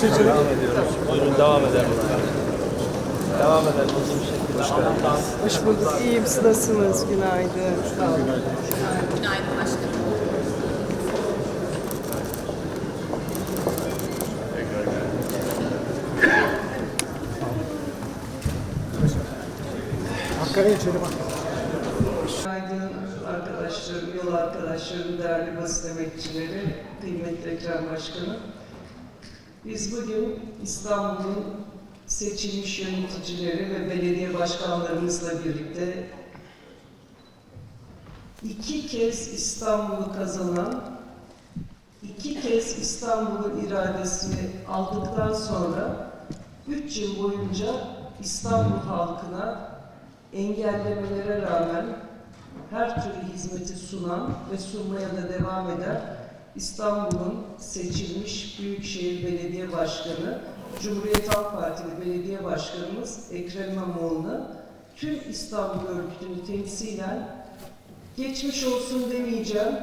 geçiyor. Devam içeri. Buyurun devam edelim. Devam edelim hızlı bir şekilde. Allah'tan Hoş bulduk. İyiyim. Siz nasılsınız? Günaydın. Sağ olun. Günaydın başkanım. Hakkari içeri bak. Günaydın arkadaşlarım, yol arkadaşlarım, değerli basın emekçileri, kıymetli Ekrem Başkanım. Biz bugün İstanbul'un seçilmiş yöneticileri ve belediye başkanlarımızla birlikte iki kez İstanbul'u kazanan, iki kez İstanbul'un iradesini aldıktan sonra üç yıl boyunca İstanbul halkına engellemelere rağmen her türlü hizmeti sunan ve sunmaya da devam eden İstanbul'un seçilmiş Büyükşehir Belediye Başkanı, Cumhuriyet Halk Partili Belediye Başkanımız Ekrem İmamoğlu'na tüm İstanbul örgütünü temsilen geçmiş olsun demeyeceğim.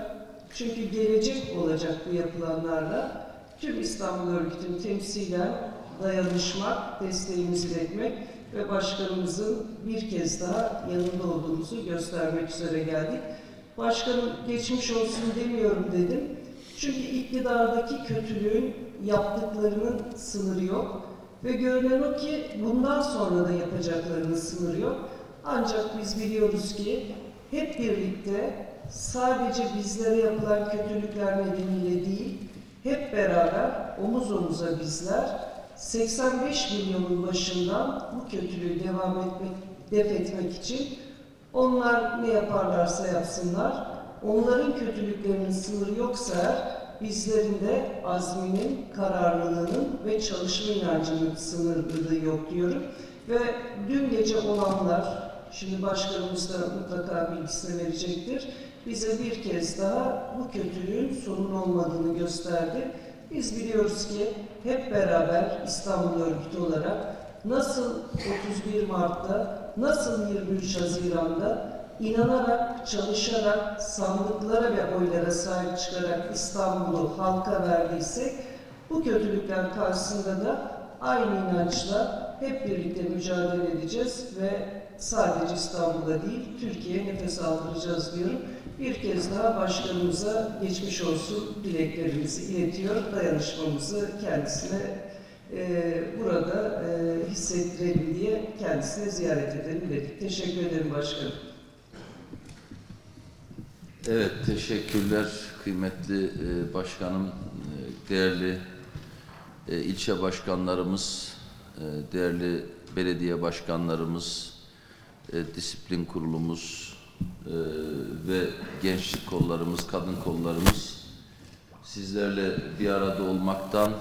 Çünkü gelecek olacak bu yapılanlarla. Tüm İstanbul örgütünü temsilen dayanışmak, desteğimizi iletmek ve başkanımızın bir kez daha yanında olduğumuzu göstermek üzere geldik. Başkanım geçmiş olsun demiyorum dedim. Çünkü iktidardaki kötülüğün yaptıklarının sınırı yok. Ve görünen o ki bundan sonra da yapacaklarının sınırı yok. Ancak biz biliyoruz ki hep birlikte sadece bizlere yapılan kötülükler nedeniyle değil, hep beraber omuz omuza bizler 85 milyonun başından bu kötülüğü devam etmek, def etmek için onlar ne yaparlarsa yapsınlar, onların kötülüklerinin sınırı yoksa eğer, bizlerin de azminin, kararlılığının ve çalışma inancının sınırlılığı yok diyorum. Ve dün gece olanlar, şimdi başkanımız da mutlaka bilgisini verecektir, bize bir kez daha bu kötülüğün sorun olmadığını gösterdi. Biz biliyoruz ki hep beraber İstanbul Örgütü olarak nasıl 31 Mart'ta, nasıl 23 Haziran'da inanarak, çalışarak, sandıklara ve oylara sahip çıkarak İstanbul'u halka verdiysek, bu kötülükler karşısında da aynı inançla hep birlikte mücadele edeceğiz ve sadece İstanbul'da değil, Türkiye'ye nefes aldıracağız diyorum. Bir kez daha başkanımıza geçmiş olsun dileklerimizi iletiyor, dayanışmamızı kendisine e, burada e, hissettirelim diye kendisine ziyaret edelim dedik. Teşekkür ederim başkanım. Evet, teşekkürler kıymetli e, başkanım, e, değerli e, ilçe başkanlarımız, değerli belediye başkanlarımız, disiplin kurulumuz ve gençlik kollarımız, kadın kollarımız sizlerle bir arada olmaktan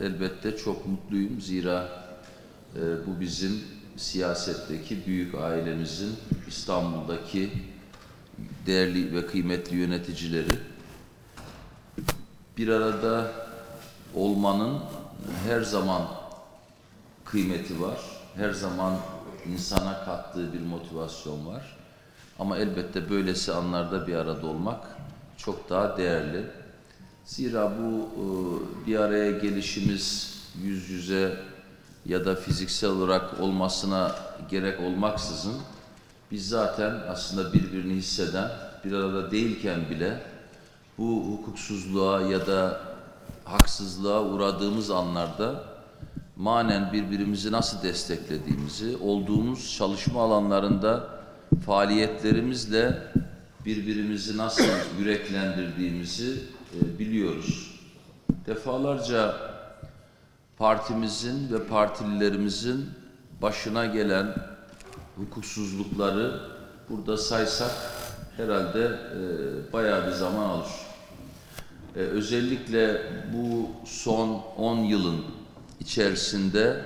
elbette çok mutluyum. Zira bu bizim siyasetteki büyük ailemizin İstanbul'daki değerli ve kıymetli yöneticileri bir arada olmanın her zaman kıymeti var. Her zaman insana kattığı bir motivasyon var. Ama elbette böylesi anlarda bir arada olmak çok daha değerli. Zira bu e, bir araya gelişimiz yüz yüze ya da fiziksel olarak olmasına gerek olmaksızın biz zaten aslında birbirini hisseden, bir arada değilken bile bu hukuksuzluğa ya da haksızlığa uğradığımız anlarda manen birbirimizi nasıl desteklediğimizi, olduğumuz çalışma alanlarında faaliyetlerimizle birbirimizi nasıl yüreklendirdiğimizi e, biliyoruz. Defalarca partimizin ve partililerimizin başına gelen hukuksuzlukları burada saysak herhalde e, bayağı bir zaman alır. E, özellikle bu son 10 yılın içerisinde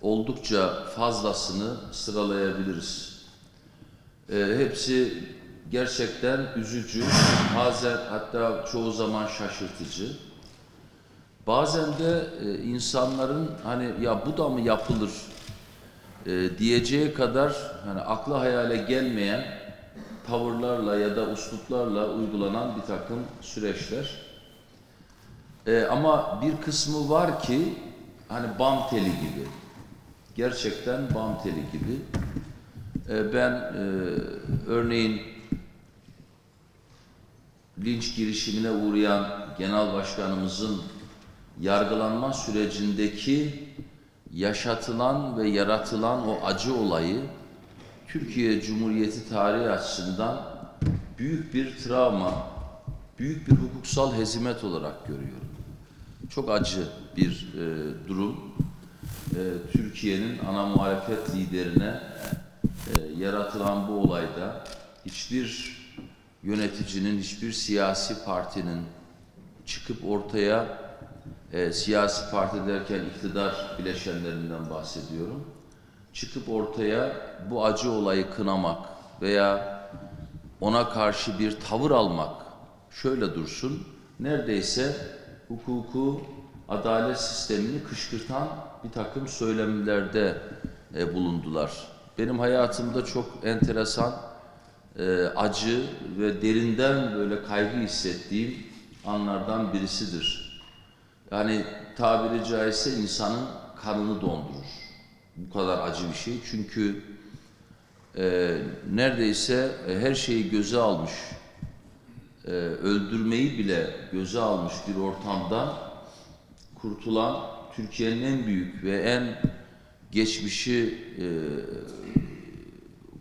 oldukça fazlasını sıralayabiliriz. E, hepsi gerçekten üzücü, bazen hatta çoğu zaman şaşırtıcı. Bazen de e, insanların hani ya bu da mı yapılır e, diyeceği kadar hani akla hayale gelmeyen tavırlarla ya da usluplarla uygulanan bir takım süreçler. Ee, ama bir kısmı var ki hani bam teli gibi. Gerçekten bam teli gibi. Ee, ben e, örneğin linç girişimine uğrayan genel başkanımızın yargılanma sürecindeki yaşatılan ve yaratılan o acı olayı Türkiye Cumhuriyeti tarihi açısından büyük bir travma, büyük bir hukuksal hezimet olarak görüyorum. Çok acı bir e, durum. E, Türkiye'nin ana muhalefet liderine e, yaratılan bu olayda hiçbir yöneticinin, hiçbir siyasi partinin çıkıp ortaya e, siyasi parti derken iktidar bileşenlerinden bahsediyorum. Çıkıp ortaya bu acı olayı kınamak veya ona karşı bir tavır almak şöyle dursun. Neredeyse hukuku, adalet sistemini kışkırtan bir takım söylemlerde e, bulundular. Benim hayatımda çok enteresan, e, acı ve derinden böyle kaygı hissettiğim anlardan birisidir. Yani tabiri caizse insanın kanını dondurur. Bu kadar acı bir şey. Çünkü e, neredeyse e, her şeyi göze almış, e, öldürmeyi bile göze almış bir ortamda kurtulan Türkiye'nin en büyük ve en geçmişi e,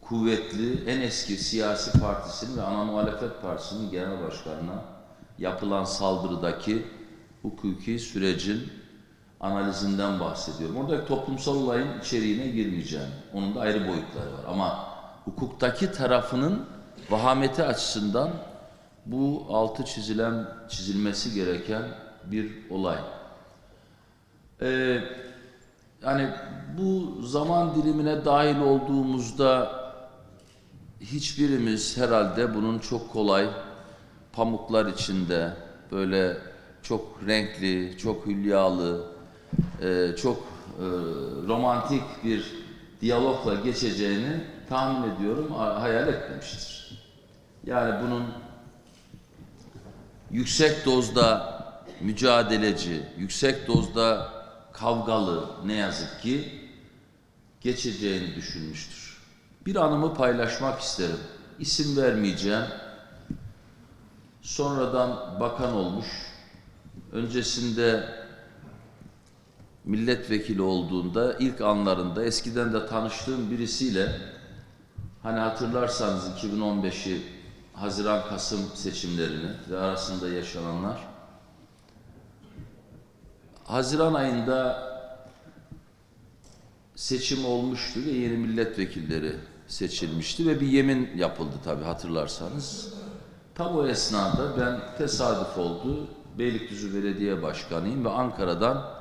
kuvvetli, en eski siyasi partisinin ve ana muhalefet partisinin genel başkanına yapılan saldırıdaki hukuki sürecin analizinden bahsediyorum. Oradaki toplumsal olayın içeriğine girmeyeceğim. Onun da ayrı boyutları var. Ama hukuktaki tarafının vahameti açısından bu altı çizilen, çizilmesi gereken bir olay. Ee, yani bu zaman dilimine dahil olduğumuzda hiçbirimiz herhalde bunun çok kolay pamuklar içinde böyle çok renkli, çok hülyalı, e, çok e, romantik bir diyalogla geçeceğini tahmin ediyorum, ha- hayal etmemiştir. Yani bunun yüksek dozda mücadeleci, yüksek dozda kavgalı ne yazık ki geçeceğini düşünmüştür. Bir anımı paylaşmak isterim. İsim vermeyeceğim. Sonradan bakan olmuş. Öncesinde milletvekili olduğunda ilk anlarında eskiden de tanıştığım birisiyle hani hatırlarsanız 2015'i Haziran-Kasım seçimlerini ve arasında yaşananlar Haziran ayında seçim olmuştu ve yeni milletvekilleri seçilmişti ve bir yemin yapıldı tabii hatırlarsanız. Tam o esnada ben tesadüf oldu. Beylikdüzü Belediye Başkanıyım ve Ankara'dan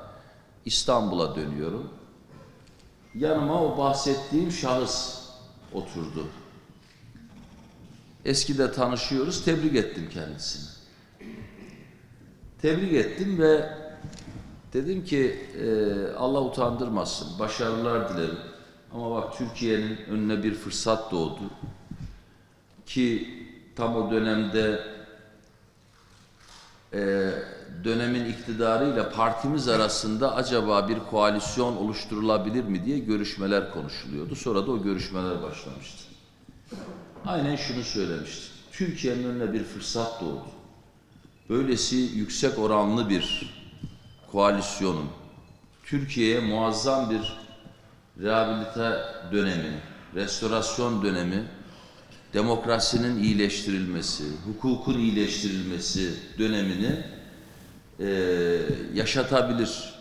İstanbul'a dönüyorum. Yanıma o bahsettiğim şahıs oturdu. Eskide tanışıyoruz, tebrik ettim kendisini. Tebrik ettim ve dedim ki e, Allah utandırmasın, başarılar dilerim. Ama bak Türkiye'nin önüne bir fırsat doğdu. Ki tam o dönemde e, dönemin iktidarıyla partimiz arasında acaba bir koalisyon oluşturulabilir mi diye görüşmeler konuşuluyordu. Sonra da o görüşmeler başlamıştı. Aynen şunu söylemişti. Türkiye'nin önüne bir fırsat doğdu. Böylesi yüksek oranlı bir koalisyonun Türkiye'ye muazzam bir rehabilite dönemi, restorasyon dönemi, demokrasinin iyileştirilmesi, hukukun iyileştirilmesi dönemini eee, yaşatabilir.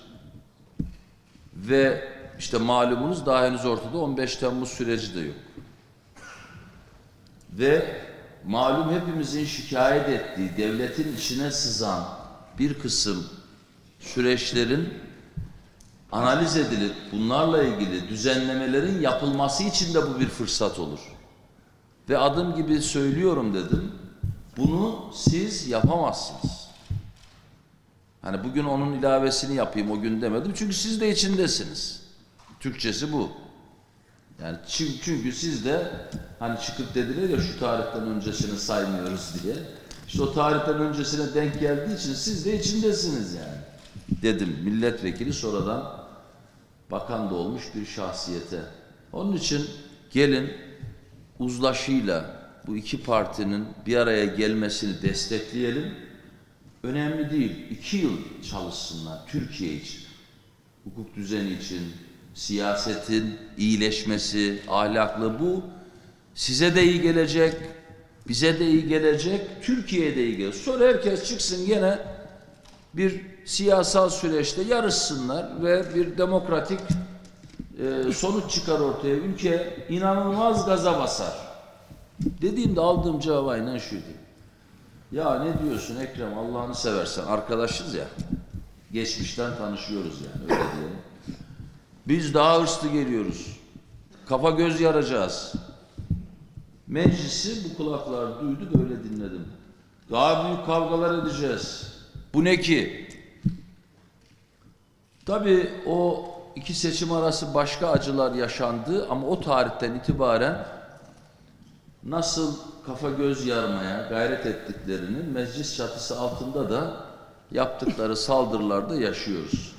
Ve işte malumunuz daha henüz ortada 15 Temmuz süreci de yok. Ve malum hepimizin şikayet ettiği devletin içine sızan bir kısım süreçlerin analiz edilip bunlarla ilgili düzenlemelerin yapılması için de bu bir fırsat olur. Ve adım gibi söylüyorum dedim. Bunu siz yapamazsınız. Hani bugün onun ilavesini yapayım o gün demedim. Çünkü siz de içindesiniz. Türkçesi bu. Yani çü- çünkü siz de hani çıkıp dediler ya şu tarihten öncesini saymıyoruz diye. İşte o tarihten öncesine denk geldiği için siz de içindesiniz yani. Dedim milletvekili sonradan bakan da olmuş bir şahsiyete. Onun için gelin uzlaşıyla bu iki partinin bir araya gelmesini destekleyelim. Önemli değil. iki yıl çalışsınlar Türkiye için. Hukuk düzeni için, siyasetin iyileşmesi, ahlaklı bu size de iyi gelecek, bize de iyi gelecek, Türkiye'ye de iyi gelecek. Sonra herkes çıksın gene bir siyasal süreçte yarışsınlar ve bir demokratik e, sonuç çıkar ortaya. Ülke inanılmaz gaza basar. Dediğimde aldığım cevap aynen şuydu. Ya ne diyorsun Ekrem Allah'ını seversen arkadaşız ya. Geçmişten tanışıyoruz yani öyle diyelim. Biz daha hırslı geliyoruz. Kafa göz yaracağız. Meclisi bu kulaklar duydu böyle dinledim. Daha büyük kavgalar edeceğiz. Bu ne ki? Tabii o iki seçim arası başka acılar yaşandı ama o tarihten itibaren nasıl kafa göz yarmaya gayret ettiklerini meclis çatısı altında da yaptıkları saldırılarda yaşıyoruz.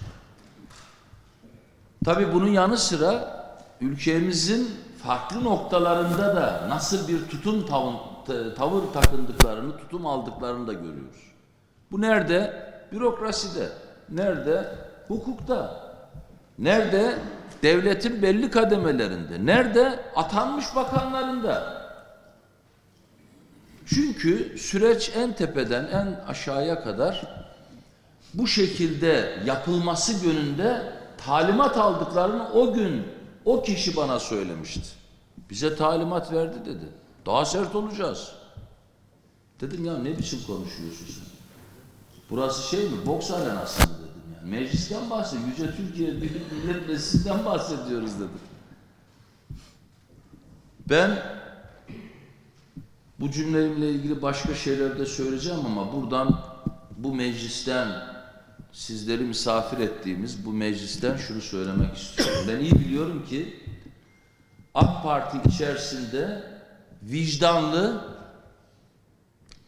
Tabii bunun yanı sıra ülkemizin farklı noktalarında da nasıl bir tutum tavın, t- tavır takındıklarını, tutum aldıklarını da görüyoruz. Bu nerede? Bürokraside. Nerede? Hukukta. Nerede? Devletin belli kademelerinde. Nerede? Atanmış bakanlarında. Çünkü süreç en tepeden en aşağıya kadar bu şekilde yapılması yönünde talimat aldıklarını o gün o kişi bana söylemişti. Bize talimat verdi dedi. Daha sert olacağız. Dedim ya ne biçim konuşuyorsun sen? Burası şey mi? Boks arenası mı. Meclisten bahsediyor. Yüce Türkiye Büyük Millet Meclisi'nden bahsediyoruz dedim. Ben bu cümlemle ilgili başka şeyler de söyleyeceğim ama buradan bu meclisten sizleri misafir ettiğimiz bu meclisten şunu söylemek istiyorum. Ben iyi biliyorum ki AK Parti içerisinde vicdanlı,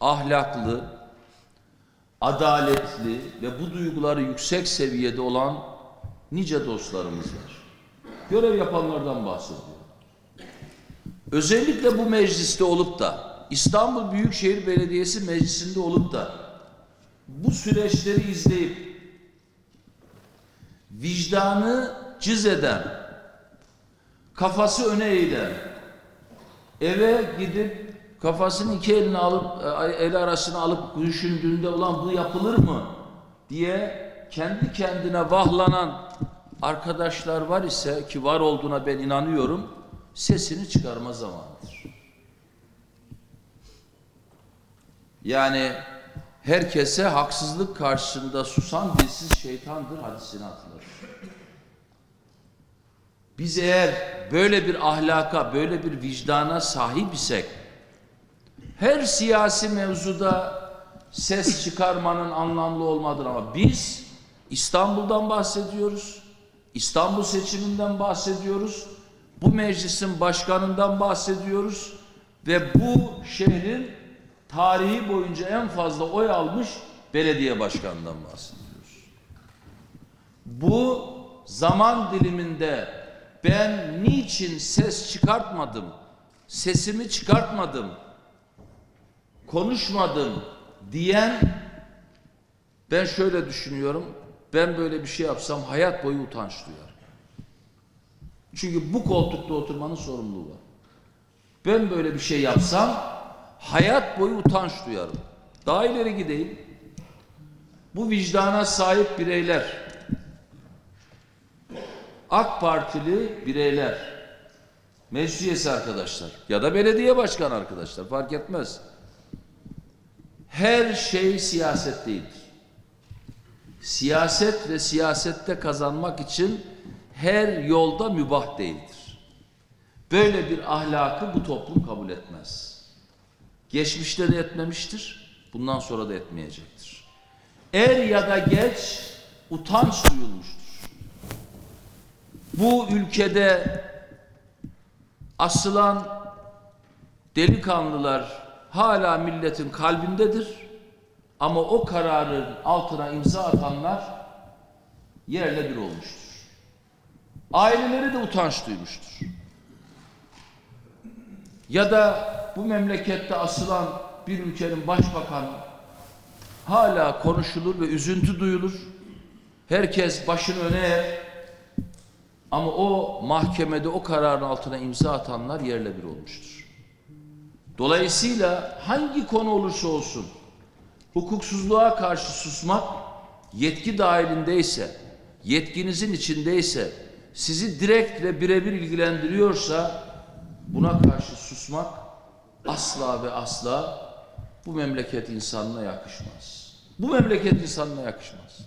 ahlaklı, adaletli ve bu duyguları yüksek seviyede olan nice dostlarımız var. Görev yapanlardan bahsediyorum. Özellikle bu mecliste olup da İstanbul Büyükşehir Belediyesi Meclisi'nde olup da bu süreçleri izleyip vicdanı cız eden, kafası öne eğilen, eve gidip kafasını iki elini alıp e, el arasına alıp düşündüğünde ulan bu yapılır mı diye kendi kendine vahlanan arkadaşlar var ise ki var olduğuna ben inanıyorum sesini çıkarma zamanıdır. Yani herkese haksızlık karşısında susan dilsiz şeytandır hadisini hatırlar. Biz eğer böyle bir ahlaka, böyle bir vicdana sahip isek, her siyasi mevzuda ses çıkarmanın anlamlı olmadığını ama biz İstanbul'dan bahsediyoruz. İstanbul seçiminden bahsediyoruz. Bu meclisin başkanından bahsediyoruz ve bu şehrin tarihi boyunca en fazla oy almış belediye başkanından bahsediyoruz. Bu zaman diliminde ben niçin ses çıkartmadım, sesimi çıkartmadım, konuşmadım diyen ben şöyle düşünüyorum. Ben böyle bir şey yapsam hayat boyu utanç duyarım. Çünkü bu koltukta oturmanın sorumluluğu var. Ben böyle bir şey yapsam hayat boyu utanç duyarım. Daha ileri gideyim. Bu vicdana sahip bireyler, AK Partili bireyler, meclis arkadaşlar ya da belediye başkanı arkadaşlar fark etmez. Her şey siyaset değildir. Siyaset ve siyasette kazanmak için her yolda mübah değildir. Böyle bir ahlakı bu toplum kabul etmez. Geçmişte de etmemiştir, bundan sonra da etmeyecektir. Er ya da geç utanç duyulmuştur. Bu ülkede asılan delikanlılar hala milletin kalbindedir. Ama o kararın altına imza atanlar yerle bir olmuştur. Aileleri de utanç duymuştur. Ya da bu memlekette asılan bir ülkenin başbakanı hala konuşulur ve üzüntü duyulur. Herkes başını öne eğer. Ama o mahkemede o kararın altına imza atanlar yerle bir olmuştur. Dolayısıyla hangi konu olursa olsun hukuksuzluğa karşı susmak yetki dahilindeyse, yetkinizin içindeyse, sizi direkt ve birebir ilgilendiriyorsa buna karşı susmak asla ve asla bu memleket insanına yakışmaz. Bu memleket insanına yakışmaz.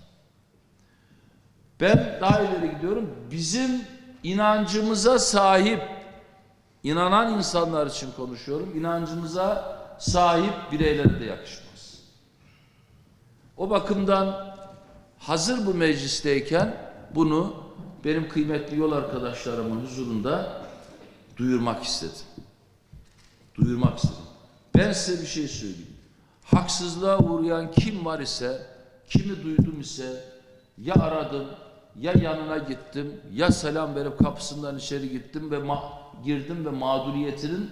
Ben daha ileri gidiyorum. Bizim inancımıza sahip, inanan insanlar için konuşuyorum. İnancımıza sahip bireylere de yakışmaz. O bakımdan hazır bu meclisteyken bunu benim kıymetli yol arkadaşlarımın huzurunda duyurmak istedim. Duyurmak istedim. Ben size bir şey söyleyeyim. Haksızlığa uğrayan kim var ise, kimi duydum ise ya aradım, ya yanına gittim, ya selam verip kapısından içeri gittim ve ma- girdim ve mağduriyetinin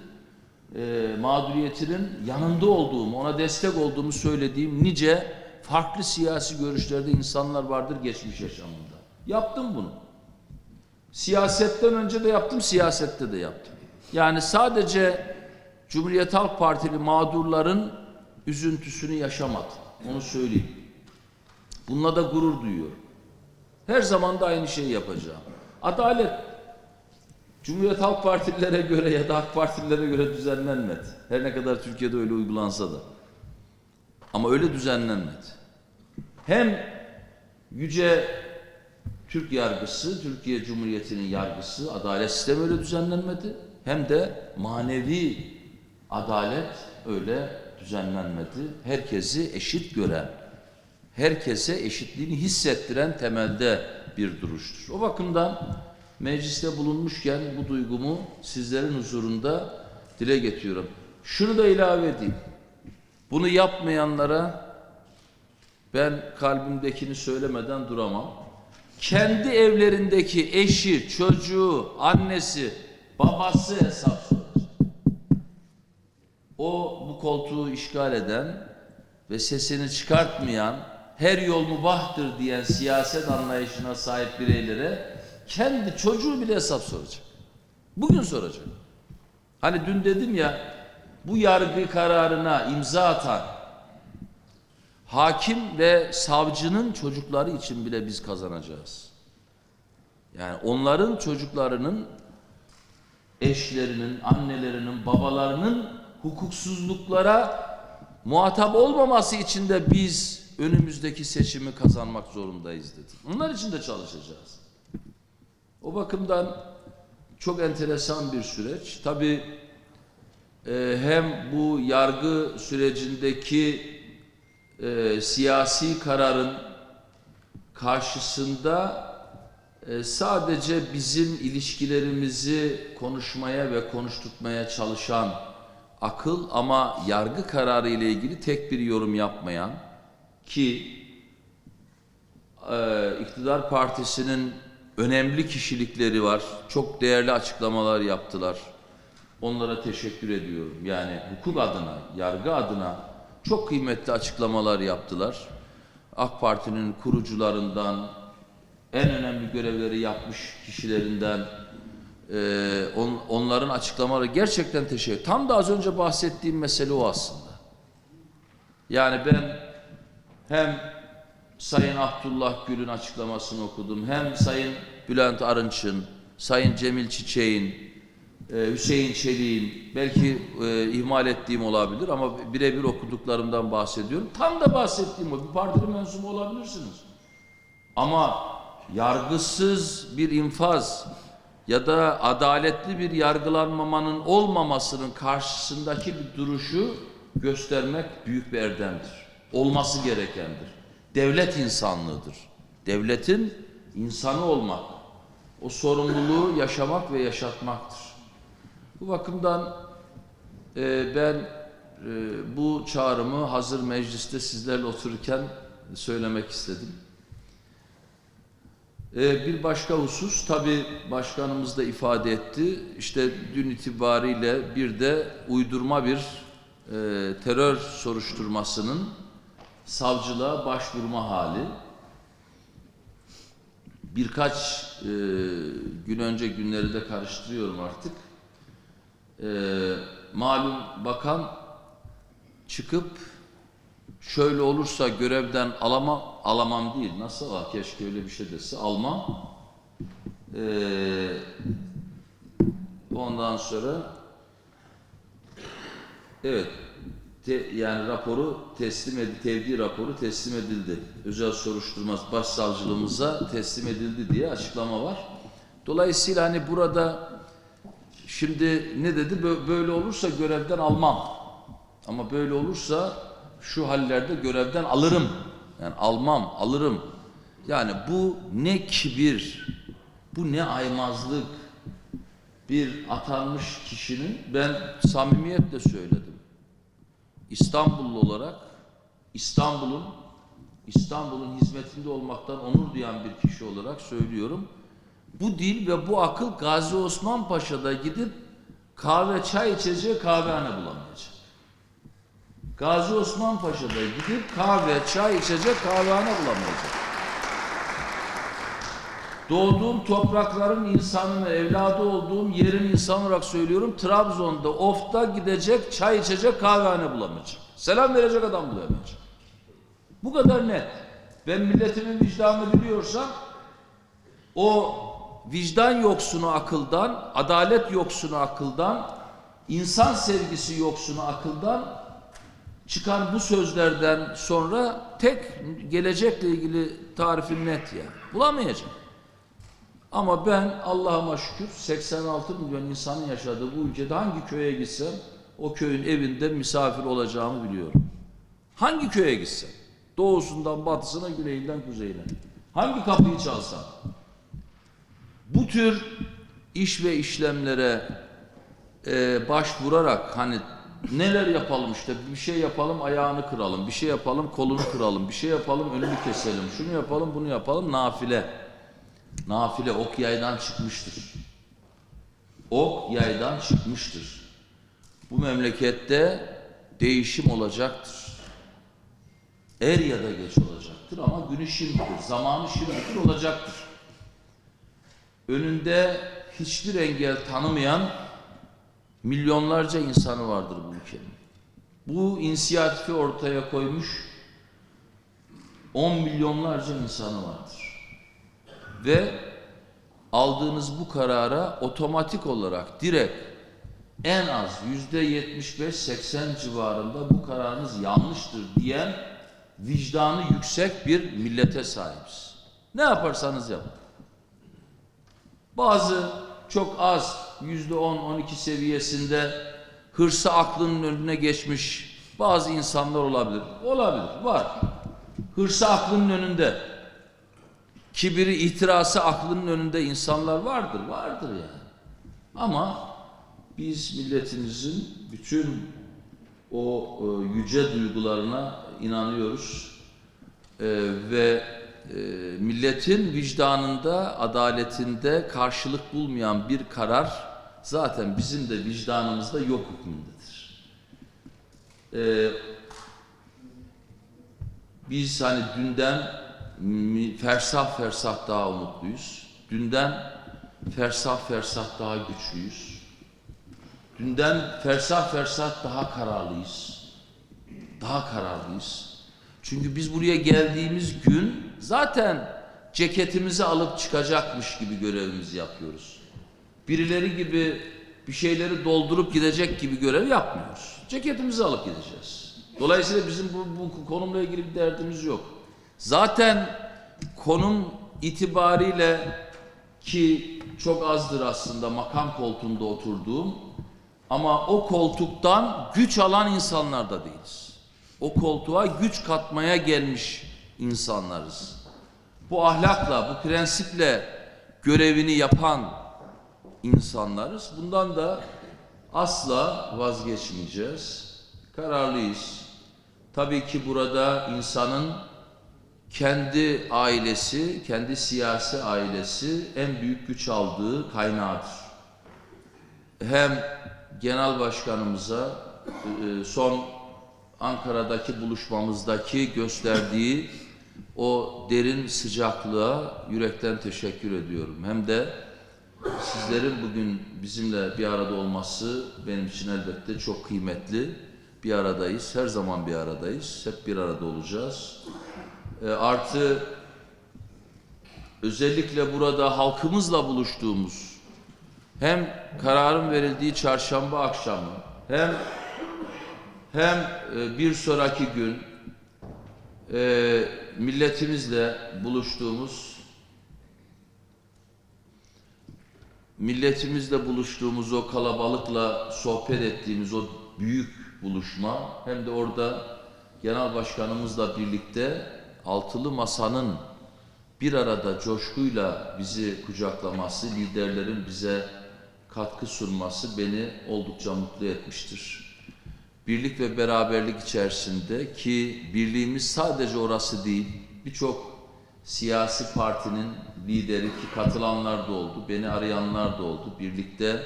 e, mağduriyetinin yanında olduğumu, ona destek olduğumu söylediğim nice farklı siyasi görüşlerde insanlar vardır geçmiş yaşamında. Yaptım bunu. Siyasetten önce de yaptım, siyasette de yaptım. Yani sadece Cumhuriyet Halk Partili mağdurların üzüntüsünü yaşamadım. Onu söyleyeyim. Bununla da gurur duyuyorum. Her zaman da aynı şeyi yapacağım. Adalet Cumhuriyet Halk Partililere göre ya da AK Partililere göre düzenlenmedi. Her ne kadar Türkiye'de öyle uygulansa da. Ama öyle düzenlenmedi. Hem yüce Türk yargısı, Türkiye Cumhuriyeti'nin yargısı, adalet sistemi öyle düzenlenmedi. Hem de manevi adalet öyle düzenlenmedi. Herkesi eşit gören, herkese eşitliğini hissettiren temelde bir duruştur. O bakımdan mecliste bulunmuşken bu duygumu sizlerin huzurunda dile getiriyorum. Şunu da ilave edeyim. Bunu yapmayanlara ben kalbimdekini söylemeden duramam. Kendi evlerindeki eşi, çocuğu, annesi, babası hesap soracak. O bu koltuğu işgal eden ve sesini çıkartmayan, her yol mubahtır diyen siyaset anlayışına sahip bireylere kendi çocuğu bile hesap soracak. Bugün soracak. Hani dün dedim ya bu yargı kararına imza atan hakim ve savcının çocukları için bile biz kazanacağız. Yani onların çocuklarının eşlerinin, annelerinin, babalarının hukuksuzluklara muhatap olmaması için de biz önümüzdeki seçimi kazanmak zorundayız dedi. Onlar için de çalışacağız. O bakımdan çok enteresan bir süreç. Tabii e, hem bu yargı sürecindeki e, siyasi kararın karşısında e, sadece bizim ilişkilerimizi konuşmaya ve konuşturmaya çalışan akıl ama yargı kararı ile ilgili tek bir yorum yapmayan ki e, iktidar partisinin önemli kişilikleri var. Çok değerli açıklamalar yaptılar. Onlara teşekkür ediyorum. Yani hukuk adına, yargı adına çok kıymetli açıklamalar yaptılar. AK Parti'nin kurucularından, en önemli görevleri yapmış kişilerinden e, on, onların açıklamaları gerçekten teşekkür. Tam da az önce bahsettiğim mesele o aslında. Yani ben hem Sayın Abdullah Gül'ün açıklamasını okudum, hem Sayın Bülent Arınç'ın, Sayın Cemil Çiçek'in, e, Hüseyin Çelik'in belki e, ihmal ettiğim olabilir ama birebir okuduklarımdan bahsediyorum. Tam da bahsettiğim o. Bir partili mensubu olabilirsiniz. Ama yargısız bir infaz ya da adaletli bir yargılanmamanın olmamasının karşısındaki bir duruşu göstermek büyük bir erdemdir. Olması gerekendir. Devlet insanlığıdır. Devletin insanı olmak, o sorumluluğu yaşamak ve yaşatmaktır. Bu bakımdan e, ben e, bu çağrımı hazır mecliste sizlerle otururken söylemek istedim. E, bir başka husus tabi başkanımız da ifade etti. İşte dün itibariyle bir de uydurma bir e, terör soruşturmasının savcılığa başvurma hali. Birkaç e, gün önce günleri de karıştırıyorum artık. E, malum bakan çıkıp şöyle olursa görevden alamam, alamam değil. Nasıl? Ah, keşke öyle bir şey dese. Almam. Ee, ondan sonra evet te- yani raporu teslim edildi, tevdi raporu teslim edildi. Özel soruşturma başsavcılığımıza teslim edildi diye açıklama var. Dolayısıyla hani burada şimdi ne dedi? Bö- Böyle olursa görevden almam. Ama böyle olursa şu hallerde görevden alırım. Yani almam, alırım. Yani bu ne kibir, bu ne aymazlık. Bir atanmış kişinin ben samimiyetle söyledim. İstanbullu olarak İstanbul'un İstanbul'un hizmetinde olmaktan onur duyan bir kişi olarak söylüyorum. Bu dil ve bu akıl Gazi Osman Paşa'da gidip kahve çay içeceği kahvehane bulamayacak. Gazi Osman Paşa'da gidip kahve, çay içecek kahvehane bulamayacak. Doğduğum toprakların insanını, evladı olduğum yerin insanı olarak söylüyorum. Trabzon'da, Of'ta gidecek, çay içecek kahvehane bulamayacak. Selam verecek adam bulamayacak. Bu kadar net. Ben milletimin vicdanını biliyorsam o vicdan yoksunu akıldan, adalet yoksunu akıldan, insan sevgisi yoksunu akıldan çıkan bu sözlerden sonra tek gelecekle ilgili tarifim net ya. Bulamayacağım. Ama ben Allah'ıma şükür 86 milyon insanın yaşadığı bu ülkede hangi köye gitsem o köyün evinde misafir olacağımı biliyorum. Hangi köye gitsem doğusundan batısına güneyinden kuzeyine hangi kapıyı çalsam bu tür iş ve işlemlere e, başvurarak hani neler yapalım işte bir şey yapalım ayağını kıralım, bir şey yapalım kolunu kıralım, bir şey yapalım önünü keselim, şunu yapalım bunu yapalım nafile. Nafile ok yaydan çıkmıştır. Ok yaydan çıkmıştır. Bu memlekette değişim olacaktır. Er ya da geç olacaktır ama günü şimdidir, zamanı şimdidir olacaktır. Önünde hiçbir engel tanımayan milyonlarca insanı vardır bu ülkenin. Bu inisiyatifi ortaya koymuş 10 milyonlarca insanı vardır. Ve aldığınız bu karara otomatik olarak direkt en az yüzde 75-80 civarında bu kararınız yanlıştır diyen vicdanı yüksek bir millete sahibiz. Ne yaparsanız yapın. Bazı çok az yüzde 10-12 seviyesinde hırsı aklının önüne geçmiş bazı insanlar olabilir. Olabilir, var. Hırsı aklının önünde. Kibiri, ihtirası aklının önünde insanlar vardır, vardır yani. Ama biz milletimizin bütün o e, yüce duygularına inanıyoruz. E, ve e, milletin vicdanında, adaletinde karşılık bulmayan bir karar zaten bizim de vicdanımızda yok hükmündedir. E, biz hani dünden fersah fersah daha umutluyuz. Dünden fersah fersah daha güçlüyüz. Dünden fersah fersah daha kararlıyız. Daha kararlıyız. Çünkü biz buraya geldiğimiz gün zaten ceketimizi alıp çıkacakmış gibi görevimizi yapıyoruz. Birileri gibi bir şeyleri doldurup gidecek gibi görev yapmıyoruz. Ceketimizi alıp gideceğiz. Dolayısıyla bizim bu, bu konumla ilgili bir derdimiz yok. Zaten konum itibariyle ki çok azdır aslında makam koltuğunda oturduğum ama o koltuktan güç alan insanlar da değiliz. O koltuğa güç katmaya gelmiş insanlarız. Bu ahlakla, bu prensiple görevini yapan insanlarız. Bundan da asla vazgeçmeyeceğiz. kararlıyız. Tabii ki burada insanın kendi ailesi, kendi siyasi ailesi en büyük güç aldığı kaynağıdır. Hem genel başkanımıza e, son Ankara'daki buluşmamızdaki gösterdiği o derin sıcaklığa yürekten teşekkür ediyorum. Hem de sizlerin bugün bizimle bir arada olması benim için elbette çok kıymetli. Bir aradayız, her zaman bir aradayız, hep bir arada olacağız. E, artı özellikle burada halkımızla buluştuğumuz hem kararın verildiği çarşamba akşamı hem hem e, bir sonraki gün e, milletimizle buluştuğumuz milletimizle buluştuğumuz o kalabalıkla sohbet ettiğimiz o büyük buluşma hem de orada genel başkanımızla birlikte altılı masanın bir arada coşkuyla bizi kucaklaması, liderlerin bize katkı sunması beni oldukça mutlu etmiştir. Birlik ve beraberlik içerisinde ki birliğimiz sadece orası değil, birçok siyasi partinin lideri ki katılanlar da oldu, beni arayanlar da oldu. Birlikte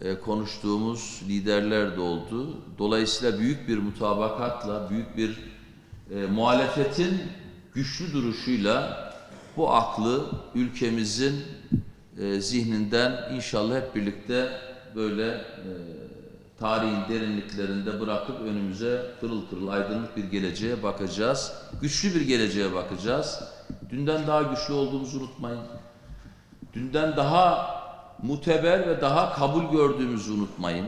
e, konuştuğumuz liderler de oldu. Dolayısıyla büyük bir mutabakatla, büyük bir e, muhalefetin güçlü duruşuyla bu aklı ülkemizin e, zihninden inşallah hep birlikte böyle e, tarihin derinliklerinde bırakıp önümüze pırıl pırıl aydınlık bir geleceğe bakacağız. Güçlü bir geleceğe bakacağız. Dünden daha güçlü olduğumuzu unutmayın. Dünden daha muteber ve daha kabul gördüğümüzü unutmayın.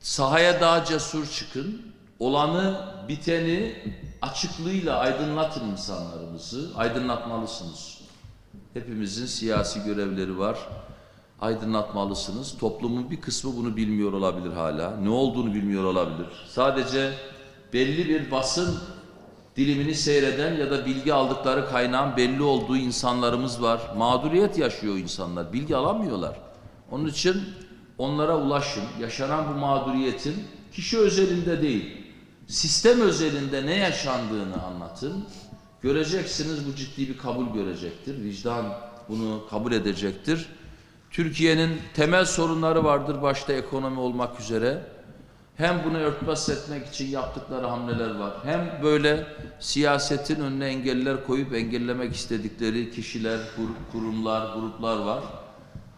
Sahaya daha cesur çıkın. Olanı, biteni açıklığıyla aydınlatın insanlarımızı. Aydınlatmalısınız. Hepimizin siyasi görevleri var. Aydınlatmalısınız. Toplumun bir kısmı bunu bilmiyor olabilir hala. Ne olduğunu bilmiyor olabilir. Sadece belli bir basın dilimini seyreden ya da bilgi aldıkları kaynağın belli olduğu insanlarımız var. Mağduriyet yaşıyor insanlar. Bilgi alamıyorlar. Onun için onlara ulaşın. Yaşanan bu mağduriyetin kişi özelinde değil, sistem özelinde ne yaşandığını anlatın. Göreceksiniz bu ciddi bir kabul görecektir. Vicdan bunu kabul edecektir. Türkiye'nin temel sorunları vardır başta ekonomi olmak üzere. Hem bunu örtbas etmek için yaptıkları hamleler var. Hem böyle siyasetin önüne engeller koyup engellemek istedikleri kişiler, kur- kurumlar, gruplar var.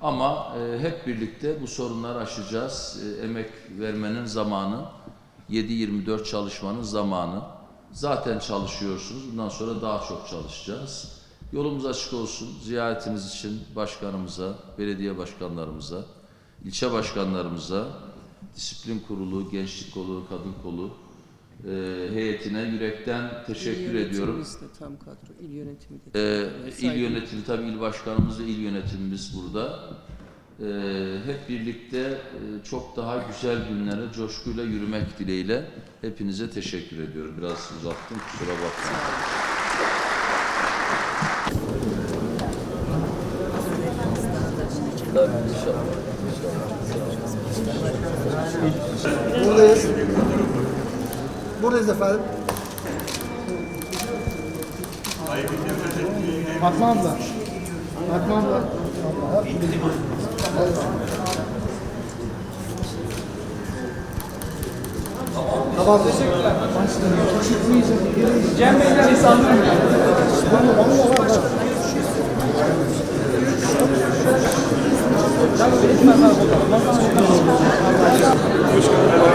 Ama e, hep birlikte bu sorunları aşacağız. E, emek vermenin zamanı, 7-24 çalışmanın zamanı. Zaten çalışıyorsunuz. Bundan sonra daha çok çalışacağız. Yolumuz açık olsun. Ziyaretiniz için başkanımıza, belediye başkanlarımıza, ilçe başkanlarımıza, disiplin kurulu, gençlik kolu, kadın kolu e, heyetine yürekten teşekkür ediyorum. Yönetimimiz de tam kadro, il yönetimi de. Ee, il yönetimi tabii il başkanımız ve il yönetimimiz burada. Ee, hep birlikte e, çok daha güzel günlere coşkuyla yürümek dileğiyle hepinize teşekkür ediyorum. Biraz uzattım kusura bakmayın. Buradayız. Buradayız efendim. Fatma abla. Fatma abla. Tamam teşekkürler. Cem Bey'den şey insanlar mı? Hoş geldin.